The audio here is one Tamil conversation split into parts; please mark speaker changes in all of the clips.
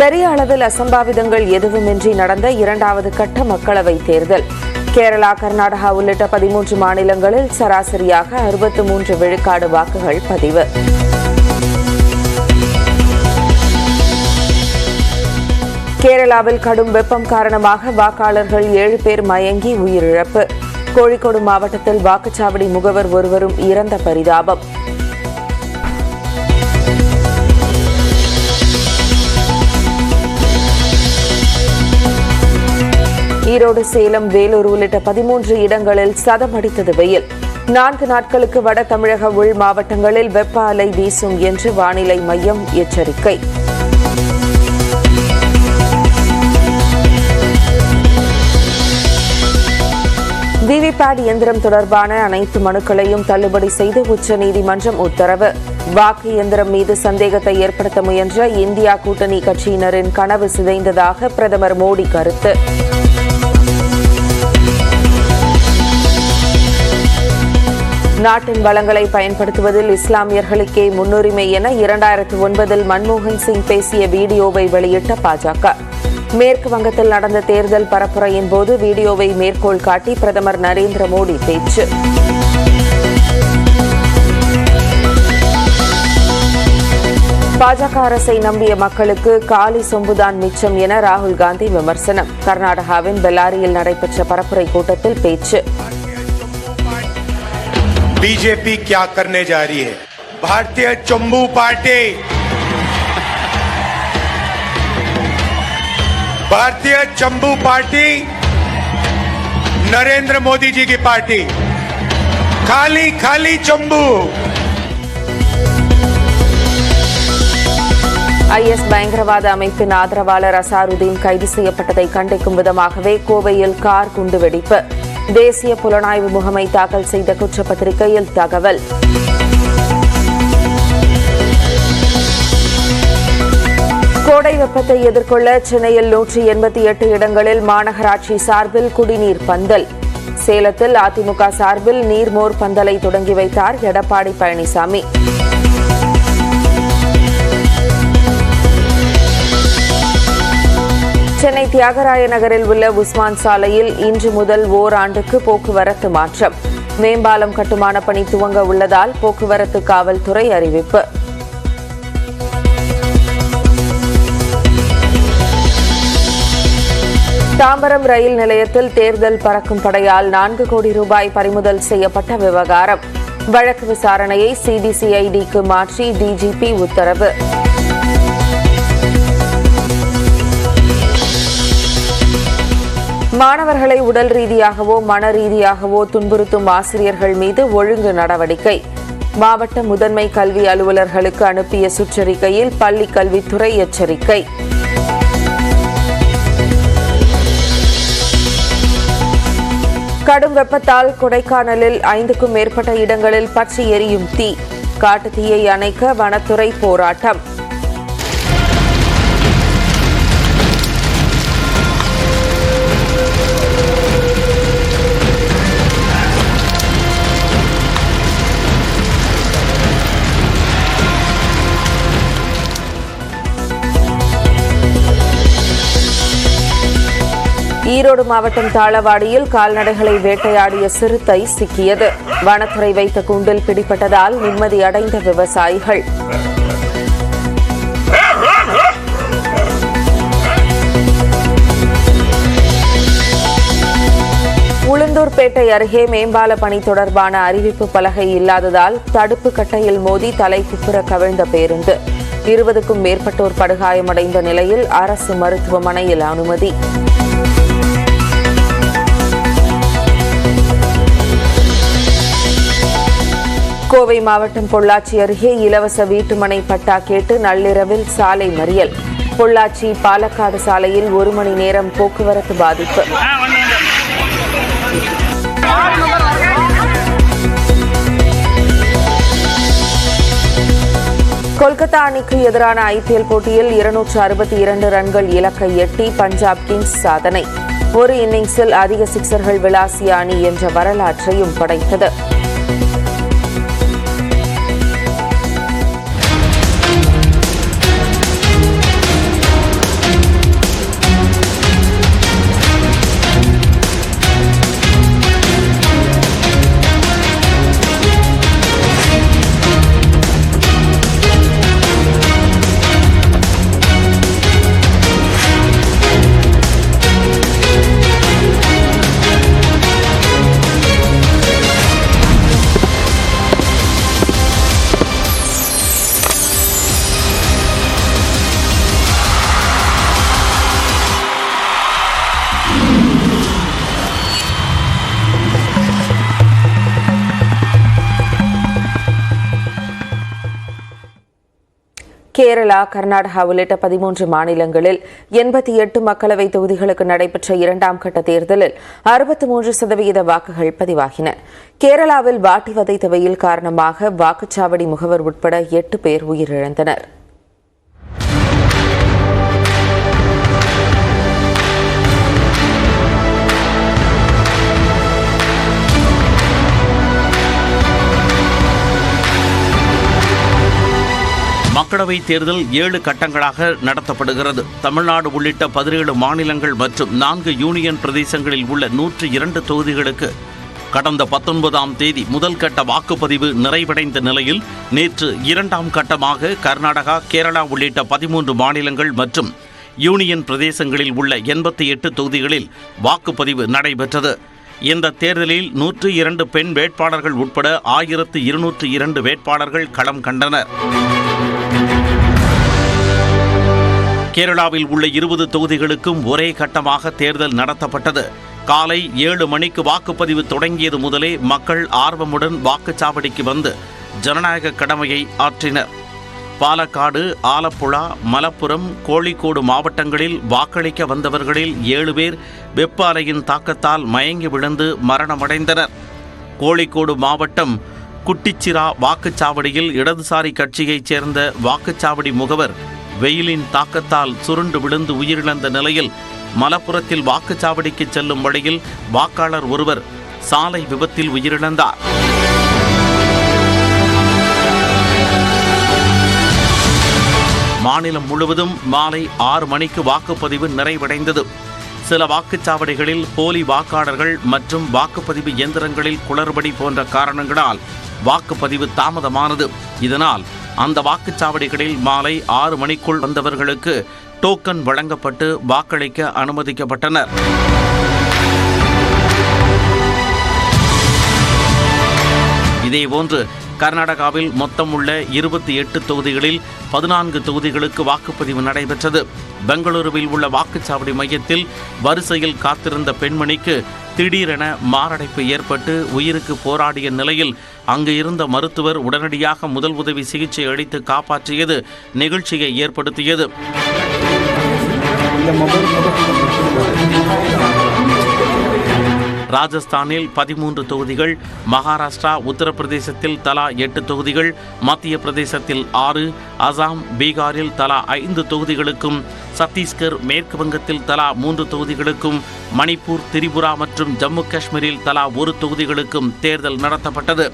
Speaker 1: பெரிய அளவில் அசம்பாவிதங்கள் எதுவுமின்றி நடந்த இரண்டாவது கட்ட மக்களவை தேர்தல். கேரளா கர்நாடகா உள்ளிட்ட பதிமூன்று மாநிலங்களில் சராசரியாக அறுபத்து மூன்று விழுக்காடு வாக்குகள் பதிவு. கேரளாவில் கடும் வெப்பம் காரணமாக வாக்காளர்கள் ஏழு பேர் மயங்கி உயிரிழப்பு. கோழிக்கோடு மாவட்டத்தில் வாக்குச்சாவடி முகவர் ஒருவரும் இறந்த பரிதாபம். ஈரோடு சேலம் வேலூர் உள்ளிட்ட பதிமூன்று இடங்களில் சதமடித்தது வெயில். நான்கு நாட்களுக்கு வட தமிழக உள் மாவட்டங்களில் வெப்ப அலை வீசும் என்று வானிலை மையம் எச்சரிக்கை. விவிபேட் இயந்திரம் தொடர்பான அனைத்து மனுக்களையும் தள்ளுபடி செய்து உச்சநீதிமன்றம் உத்தரவு. வாக்கு இயந்திரம் மீது சந்தேகத்தை ஏற்படுத்த முயன்ற இந்தியா கூட்டணி கட்சியினரின் கனவு சிதைந்ததாக பிரதமர் மோடி கருத்து. நாட்டின் வளங்களை பயன்படுத்துவதில் இஸ்லாமியர்களுக்கே முன்னுரிமை என இரண்டாயிரத்து ஒன்பதில் மன்மோகன் சிங் பேசிய வீடியோவை வெளியிட்ட பாஜக. மேற்கு வங்கத்தில் நடந்த தேர்தல் பரப்புரையின் போது வீடியோவை மேற்கோள் காட்டி பிரதமர் நரேந்திர மோடி பேச்சு. பாஜக அரசை நம்பிய மக்களுக்கு காலி சொம்புதான் மிச்சம் என ராகுல் காந்தி விமர்சனம். கர்நாடகாவின் பெல்லாரியில் நடைபெற்ற பரப்புரை கூட்டத்தில் பேச்சு.
Speaker 2: बीजेपी क्या करने जा रही है भारतीय चंबू पार्टी भारतीय चंबू पार्टी नरेंद्र मोदी जी की पार्टी खाली खाली चंबू
Speaker 1: ஐஎஸ் பயங்கரவாத அமைப்பின் ஆதரவாளர் அசாருதீன் கைது செய்யப்பட்டதை கண்டிக்கும் விதமாகவே கோவையில் கார் குண்டுவெடிப்பு தேசிய புலனாய்வு முகமை தாக்கல் செய்த குற்றப்பத்திரிகையில் தகவல். கோடை வெப்பத்தை எதிர்கொள்ள சென்னையில் நூற்றி எண்பத்தி எட்டு இடங்களில் மாநகராட்சி சார்பில் குடிநீர் பந்தல். சேலத்தில் அதிமுக சார்பில் நீர்மோர் பந்தலை தொடங்கி வைத்தார் எடப்பாடி பழனிசாமி. தியாகராய நகரில் உள்ள உஸ்மான் சாலையில் இன்று முதல் ஓராண்டுக்கு போக்குவரத்து மாற்றம். மேம்பாலம் கட்டுமான பணி துவங்க உள்ளதால் போக்குவரத்து காவல்துறை அறிவிப்பு. தாம்பரம் ரயில் நிலையத்தில் தேர்தல் பறக்கும் படையால் நான்கு கோடி ரூபாய் பறிமுதல் செய்யப்பட்ட விவகாரம். வழக்கு விசாரணையை சிபிசிஐடிக்கு மாற்றி டிஜிபி உத்தரவு. மாணவர்களை உடல் ரீதியாகவோ மன ரீதியாகவோ துன்புறுத்தும் ஆசிரியர்கள் மீது ஒழுங்கு நடவடிக்கை. மாவட்ட முதன்மை கல்வி அலுவலர்களுக்கு அனுப்பிய சுற்றறிக்கையில் பள்ளி கல்வித்துறை எச்சரிக்கை. கடும் வெப்பத்தால் கொடைக்கானலில் ஐந்துக்கும் மேற்பட்ட இடங்களில் பற்றி எரியும் தீ. காட்டு தீயை அணைக்க வனத்துறை போராட்டம். ஈரோடு மாவட்டம் தாளவாடியில் கால்நடைகளை வேட்டையாடிய சிறுத்தை சிக்கியது. வனத்துறை வைத்த கூண்டில் பிடிபட்டதால் நிம்மதியடைந்த விவசாயிகள். உளுந்தூர்பேட்டை அருகே மேம்பால பணி தொடர்பான அறிவிப்பு பலகை இல்லாததால் தடுப்பு கட்டையில் மோதி தலை குப்புற கவிழ்ந்த பேருந்து. இருபதுக்கும் மேற்பட்டோர் படுகாயமடைந்த நிலையில் அரசு மருத்துவமனையில் அனுமதி. கோவை மாவட்டம் பொள்ளாச்சி அருகே இலவச வீட்டுமனை பட்டா கேட்டு நள்ளிரவில் சாலை மறியல். பொள்ளாச்சி பாலக்காடு சாலையில் ஒரு மணி நேரம் போக்குவரத்து பாதிப்பு. கொல்கத்தா அணிக்கு எதிரான ஐபிஎல் போட்டியில் இருநூற்று அறுபத்தி இரண்டு ரன்கள் இலக்கை எட்டி பஞ்சாப் கிங்ஸ் சாதனை. ஒரு இன்னிங்ஸில் அதிக சிக்சர்கள் விளாசிய அணி என்ற வரலாற்றையும் படைத்தது. கேரளா கர்நாடகா உள்ளிட்ட பதிமூன்று மாநிலங்களில் எண்பத்தி எட்டு மக்களவை தொகுதிகளுக்கு நடைபெற்ற இரண்டாம் கட்ட தேர்தலில் அறுபத்தி மூன்று சதவிகித வாக்குகள் பதிவாகின. கேரளாவில் வாட்டி வதைத்த வெயில் காரணமாக வாக்குச்சாவடி முகவர் உட்பட எட்டு பேர் உயிரிழந்தனர்.
Speaker 3: மக்களவை தேர்தல் ஏழு கட்டங்களாக நடத்தப்படுகிறது. தமிழ்நாடு உள்ளிட்ட பதினேழு மாநிலங்கள் மற்றும் நான்கு யூனியன் பிரதேசங்களில் உள்ள நூற்று இரண்டு தொகுதிகளுக்கு கடந்த பத்தொன்பதாம் தேதி முதல் கட்ட வாக்குப்பதிவு நிறைவடைந்த நிலையில் நேற்று இரண்டாம் கட்டமாக கர்நாடகா கேரளா உள்ளிட்ட பதிமூன்று மாநிலங்கள் மற்றும் யூனியன் பிரதேசங்களில் உள்ள எண்பத்தி எட்டு தொகுதிகளில் வாக்குப்பதிவு நடைபெற்றது. இந்த தேர்தலில் நூற்று இரண்டு பெண் வேட்பாளர்கள் உட்பட ஆயிரத்து இருநூற்று இரண்டு வேட்பாளர்கள் களம் கண்டனர். கேரளாவில் உள்ள இருபது தொகுதிகளுக்கும் ஒரே கட்டமாக தேர்தல் நடத்தப்பட்டது. காலை ஏழு மணிக்கு வாக்குப்பதிவு தொடங்கியது முதலே மக்கள் ஆர்வமுடன் வாக்குச்சாவடிக்கு வந்து ஜனநாயக கடமையை ஆற்றினர். பாலக்காடு ஆலப்புழா மலப்புரம் கோழிக்கோடு மாவட்டங்களில் வாக்களிக்க வந்தவர்களில் ஏழு பேர் வெப்ப அலையின் தாக்கத்தால் மயங்கி விழுந்து மரணமடைந்தனர். கோழிக்கோடு மாவட்டம் குட்டிச்சிரா வாக்குச்சாவடியில் இடதுசாரி கட்சியைச் சேர்ந்த வாக்குச்சாவடி முகவர் வெயிலின் தாக்கத்தால் சுருண்டு விழுந்து உயிரிழந்த நிலையில் மலப்புரத்தில் வாக்குச்சாவடிக்கு செல்லும் வழியில் வாக்காளர் ஒருவர் சாலை விபத்தில் உயிரிழந்தார். மாநிலம் முழுவதும் மாலை ஆறு மணிக்கு வாக்குப்பதிவு நிறைவடைந்தது. சில வாக்குச்சாவடிகளில் போலி வாக்காளர்கள் மற்றும் வாக்குப்பதிவு இயந்திரங்களில் குளறுபடி போன்ற காரணங்களால் வாக்குப்பதிவு தாமதமானது. இதனால் அந்த வாக்குச்சாவடிகளில் மாலை ஆறு மணிக்குள் வந்தவர்களுக்கு டோக்கன் வழங்கப்பட்டு வாக்களிக்க அனுமதிக்கப்பட்டனர். இதேபோன்று கர்நாடகாவில் மொத்தம் உள்ள இருபத்தி எட்டு தொகுதிகளில் பதினான்கு தொகுதிகளுக்கு வாக்குப்பதிவு நடைபெற்றது. பெங்களூருவில் உள்ள வாக்குச்சாவடி மையத்தில் வரிசையில் காத்திருந்த பெண்மணிக்கு திடீரென மாரடைப்பு ஏற்பட்டு உயிருக்கு போராடிய நிலையில் அங்கு இருந்த மருத்துவர் உடனடியாக முதல் உதவி சிகிச்சை அளித்து காப்பாற்றியது நிகழ்ச்சியை ஏற்படுத்தியது. ராஜஸ்தானில் பதிமூன்று தொகுதிகள் மகாராஷ்டிரா உத்தரப்பிரதேசத்தில் தலா எட்டு தொகுதிகள் மத்திய பிரதேசத்தில் ஆறு அசாம் பீகாரில் தலா ஐந்து தொகுதிகளுக்கும் சத்தீஸ்கர் மேற்கு வங்கத்தில் தலா மூன்று தொகுதிகளுக்கும் மணிப்பூர் திரிபுரா மற்றும் ஜம்மு காஷ்மீரில் தலா ஒரு தொகுதிகளுக்கும் தேர்தல் நடத்தப்பட்டது.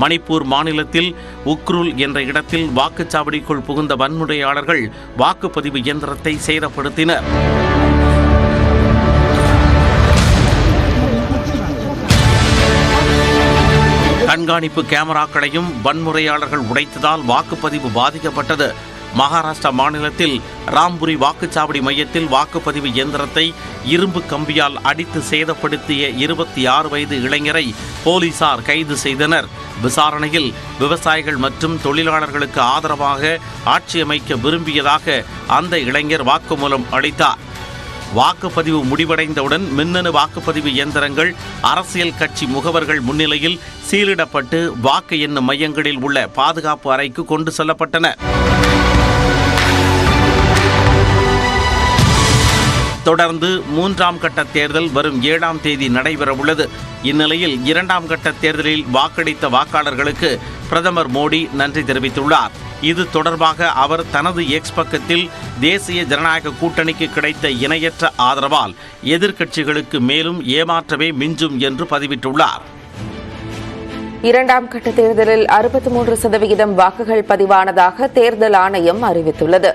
Speaker 3: மணிப்பூர் மாநிலத்தில் உக்ருல் என்ற இடத்தில் வாக்குச்சாவடிக்குள் புகுந்த வன்முறையாளர்கள் வாக்குப்பதிவு இயந்திரத்தை சேதப்படுத்தினர். கண்காணிப்பு கேமராக்களையும் வன்முறையாளர்கள் உடைத்ததால் வாக்குப்பதிவு பாதிக்கப்பட்டது. மகாராஷ்டிரா மாநிலத்தில் ராம்புரி வாக்குச்சாவடி மையத்தில் வாக்குப்பதிவு இயந்திரத்தை இரும்பு கம்பியால் அடித்து சேதப்படுத்திய இருபத்தி ஆறு வயது இளைஞரை போலீசார் கைது செய்தனர். விசாரணையில் விவசாயிகள் மற்றும் தொழிலாளர்களுக்கு ஆதரவாக ஆட்சியமைக்க விரும்பியதாக அந்த இளைஞர் வாக்குமூலம் அளித்தார். வாக்குப்பதிவு முடிவடைந்தவுடன் மின்னணு வாக்குப்பதிவு இயந்திரங்கள் அரசியல் கட்சி முகவர்கள் முன்னிலையில் சீலிடப்பட்டு வாக்கு எண்ணும் மையங்களில் உள்ள பாதுகாப்பு அறைக்கு கொண்டு செல்லப்பட்டன. தொடர்ந்து மூன்றாம் கட்ட தேர்தல் வரும் ஏழாம் தேதி நடைபெறவுள்ளது. இந்நிலையில் இரண்டாம் கட்ட தேர்தலில் வாக்களித்த வாக்காளர்களுக்கு பிரதமர் மோடி நன்றி தெரிவித்துள்ளார். இது தொடர்பாக அவர் தனது எக்ஸ் பக்கத்தில் தேசிய ஜனநாயக கூட்டணிக்கு கிடைத்த இணையற்ற ஆதரவால் எதிர்க்கட்சிகளுக்கு மேலும் ஏமாற்றமே மிஞ்சும் என்று பதிவிட்டுள்ளார்.
Speaker 1: இரண்டாம் கட்ட தேர்தலில் அறுபத்தி மூன்று சதவிகிதம் வாக்குகள் பதிவானதாக தேர்தல் ஆணையம் அறிவித்துள்ளது.